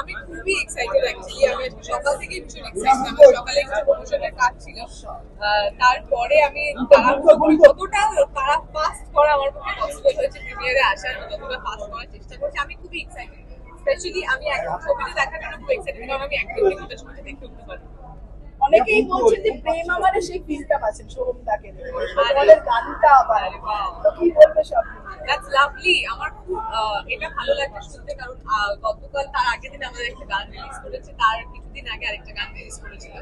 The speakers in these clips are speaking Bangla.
আমি খুবই এক্সাইটেড অ্যাকচুয়ালি আমি সকাল থেকে ভীষণ এক্সাইটেড আমার সকালে কিছু প্রমোশনের কাজ ছিল। তারপরে আমি কতটা তারা ফাস্ট করা আমার পক্ষে পসিবল হয়েছে প্রিমিয়ারে আসার যতটা ফাস্ট করার চেষ্টা করছি, আমি খুবই এক্সাইটেড স্পেশালি আমি এখন ছবিতে দেখার জন্য খুব এক্সাইটেড কারণ আমি অ্যাক্টিভলি ওটা ছবিতে দেখতে উঠতে পারি অনেকেই বলছেন যে প্রেম আমারে সেই ফিলটা পাচ্ছেন সোহমদাকে তোমাদের গানটা আবার তো কি বলবে সব? দ্যাটস লাভলি আমার খুব এটা ভালো লাগছে শুনতে কারণ গতকাল তার আগের দিন আমাদের একটা গান রিলিজ করেছে তার কিছুদিন আগে আরেকটা গান রিলিজ করেছিল।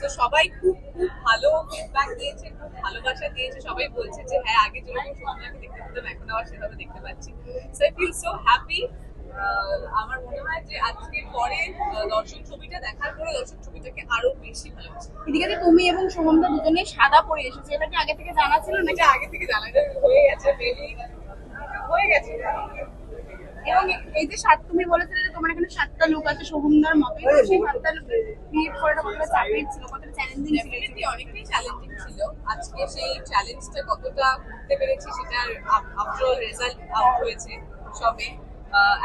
তো সবাই খুব খুব ভালো ফিডব্যাক দিয়েছে খুব ভালোবাসা দিয়েছে। সবাই বলছে যে হ্যাঁ আগে যেরকম সোমনাকে দেখতে পেতাম এখন আবার সেভাবে দেখতে পাচ্ছি। So I feel so happy আমার মনে হয় যে আজকের পরে দর্শন ছবিটা দেখার পরে দর্শন ছবিটাকে আরও বেশি ভালোবাসে এদিকে তুমি এবং সোহমদা দুজনেই সাদা পরে এসেছ এটা কি আগে থেকে জানা ছিল নাকি? আগে থেকে জানা হয়ে গেছে হয়ে গেছে। এবং এই যে সাত তুমি বলেছিলে যে তোমার এখানে সাতটা লোক আছে সোহমদার মতোই সেই সাতটা লোক ক্রিয়েট করাটা কতটা চাপের ছিল? কতটা চ্যালেঞ্জিং ছিল? অনেকটাই চ্যালেঞ্জিং ছিল। আজকে সেই চ্যালেঞ্জটা কতটা করতে পেরেছি সেটার আফটার রেজাল্ট আউট হয়েছে সবে।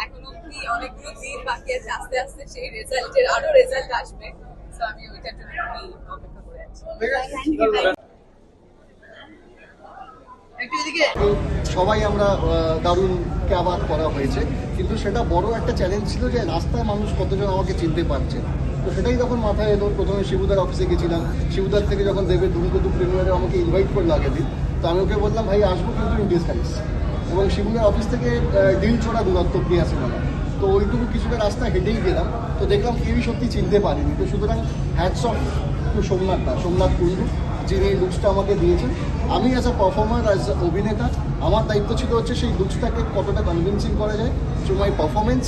এখন অব্দি অনেকগুলো দিন বাকি আছে আস্তে আস্তে সেই রেজাল্টের আরও রেজাল্ট আসবে। তো আমি ওইটার জন্য খুবই অপেক্ষা করে আছি। সবাই আমরা দারুণ ক্যাবাক করা হয়েছে। কিন্তু সেটা বড় একটা চ্যালেঞ্জ ছিল যে রাস্তায় মানুষ কতজন আমাকে চিনতে পারছে। তো সেটাই যখন মাথায় এলো প্রথমে শিবুদার অফিসে গেছিলাম। শিবুদার থেকে যখন দেবের দুর্গদু প্রিমিয়ারে আমাকে ইনভাইট করল আগের দিন তো আমি ওকে বললাম ভাই আসব কিন্তু ইন ডিসগাইজ এবং শিবুদার অফিস থেকে ডিল ছোড়া দূরত্ব আসে সিনেমা তো ওইটুকু কিছুটা রাস্তা হেঁটেই গেলাম। তো দেখলাম কেউই সত্যি চিনতে পারিনি। তো সুতরাং hats off to Somnath da, Somnath Kundu যিনি এই লুকসটা আমাকে দিয়েছেন। আমি অ্যাজ আ পারফর্মার অ্যাজ অভিনেতা, আমার দায়িত্ব ছিল হচ্ছে সেই লুকসটাকে কতটা কনভিনসিং করা যায় to my performance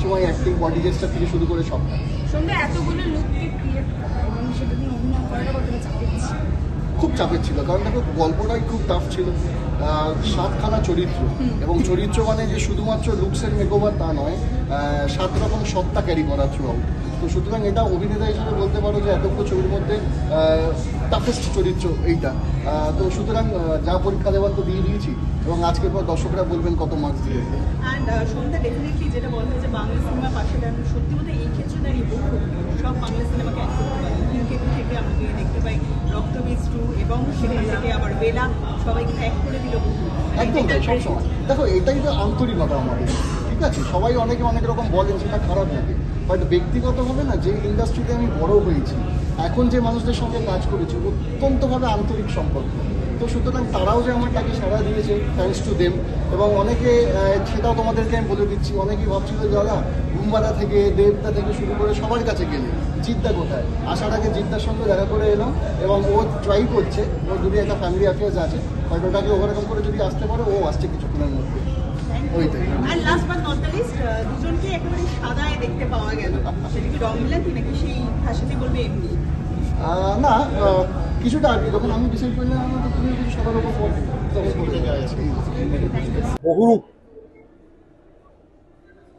to my acting body gesture থেকে শুরু করে সবটা। এতগুলো এবং সেটা নিয়ে অভিনয় করাটা কতটা চাপের ছিল। কারণ দেখো গল্পটাই খুব টাফ ছিল। সাতখানা চরিত্র। এবং চরিত্র মানে যে শুধুমাত্র লুকসের মেকওভার তা নয় সাত রকম সত্তা ক্যারি করা থ্রু আউট তো সুতরাং এটা অভিনেতা হিসেবে বলতে পারো যে এতগুলো ছবির মধ্যে টাফেস্ট চরিত্র এইটা। তো সুতরাং যা পরীক্ষা দেওয়ার তো দিয়ে দিয়েছি। এবং আজকের পর দর্শকরা বলবেন কত মার্কস দিয়ে। অ্যান্ড সন্ধ্যা ডেফিনেটলি যেটা বলা হয়েছে বাংলা সিনেমার পাশে দাঁড়ানো সত্যি বলতে এই ক্ষেত্রে দাঁড়িয়ে বহু সব বাংলা সিনেমাকে এক করতে পারে। থেকে বেলা সবাইকে এক করে দিল। একদম তাই সবসময়। দেখো এটাই তো আন্তরিকতা আমাদের। ঠিক আছে? সবাই অনেকে অনেক রকম বলেন সেটা খারাপ লাগে। বাট ব্যক্তিগতভাবে না যে ইন্ডাস্ট্রিতে আমি বড় হয়েছি এখন যে মানুষদের সঙ্গে কাজ করেছি অত্যন্তভাবে আন্তরিক সম্পর্ক। তো সুতরাং তারাও যে আমার তাকে সাড়া দিয়েছে থ্যাংকস টু দেম এবং অনেকে সেটাও তোমাদেরকে আমি বলে দিচ্ছি অনেকেই ভাবছিল দাদা মুম্বাদা থেকে দেবদা থেকে শুরু করে সবার কাছে গেলে। জিদ্দা কোথায়? আসার আগে জিদ্দার সঙ্গে দেখা করে এলাম এবং ও ট্রাই করছে। ওর যদি একটা ফ্যামিলি অ্যাফেয়ার্স আছে। হয়তো ওটাকে ওভারকাম করে যদি আসতে পারে ও আসছে কিছুক্ষণের মধ্যে। ওইটাই। আর last but not the least দুজনকে একেবারে সাদায় দেখতে পাওয়া গেল। সেটা কি রং মিলান্তি নাকি সেই ভাষাতে বলবে এমনি? না কিছুটা আর কি যখন আমি ডিসাইড করলাম আমি তুমি সবার উপর তখন বহুরূপ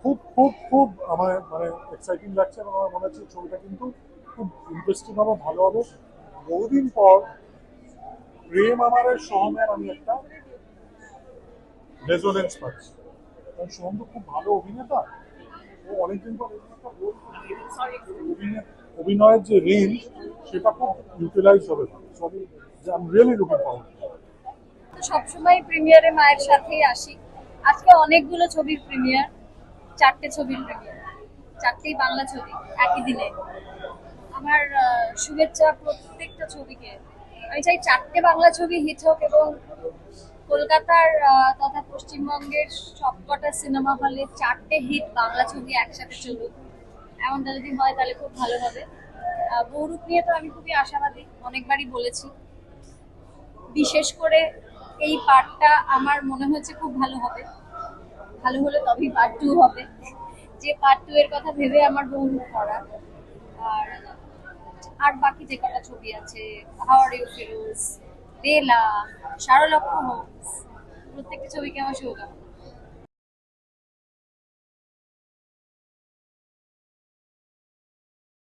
খুব খুব খুব আমার মানে এক্সাইটিং লাগছে এবং আমার মনে হচ্ছে ছবিটা কিন্তু খুব ইন্টারেস্টিং হবে, ভালো হবে। বহুদিন পর প্রেম আমারের সহমের আমি একটা রেজোনেন্স পাচ্ছি। কারণ সোহম তো খুব ভালো অভিনেতা। ও অনেকদিন পর অভিনয়ের যে রেঞ্জ সেটা খুব ইউটিলাইজ হবে। Sorry I am really looking forward সবসময় প্রিমিয়ারে মায়ের সাথেই আসি। আজকে অনেকগুলো ছবির প্রিমিয়ার চারটে ছবির প্রিমিয়ার চারটেই বাংলা ছবি, একই দিনে। আমার শুভেচ্ছা প্রত্যেকটা ছবিকে। আমি চাই চারটে বাংলা ছবি হিট হোক এবং কলকাতার তথা পশ্চিমবঙ্গের সবকটা সিনেমা হলে চারটে হিট বাংলা ছবি একসাথে চলুক। এমনটা যদি হয় তাহলে খুব ভালো হবে। বহুরূপ নিয়ে তো আমি খুবই আশাবাদী, অনেকবারই বলেছি। বিশেষ করে এই পার্টটা আমার মনে হচ্ছে খুব ভালো হবে। ভালো হলে তবেই পার্ট টু হবে। যে পার্ট টু এর কথা ভেবে আমার বহু করা আর আর বাকি যে কটা ছবি আছে হাওয়ার ইউ ফিরোজ বেলা সারলক্ষ হোমস প্রত্যেকটা ছবিকে আমার শুভকামনা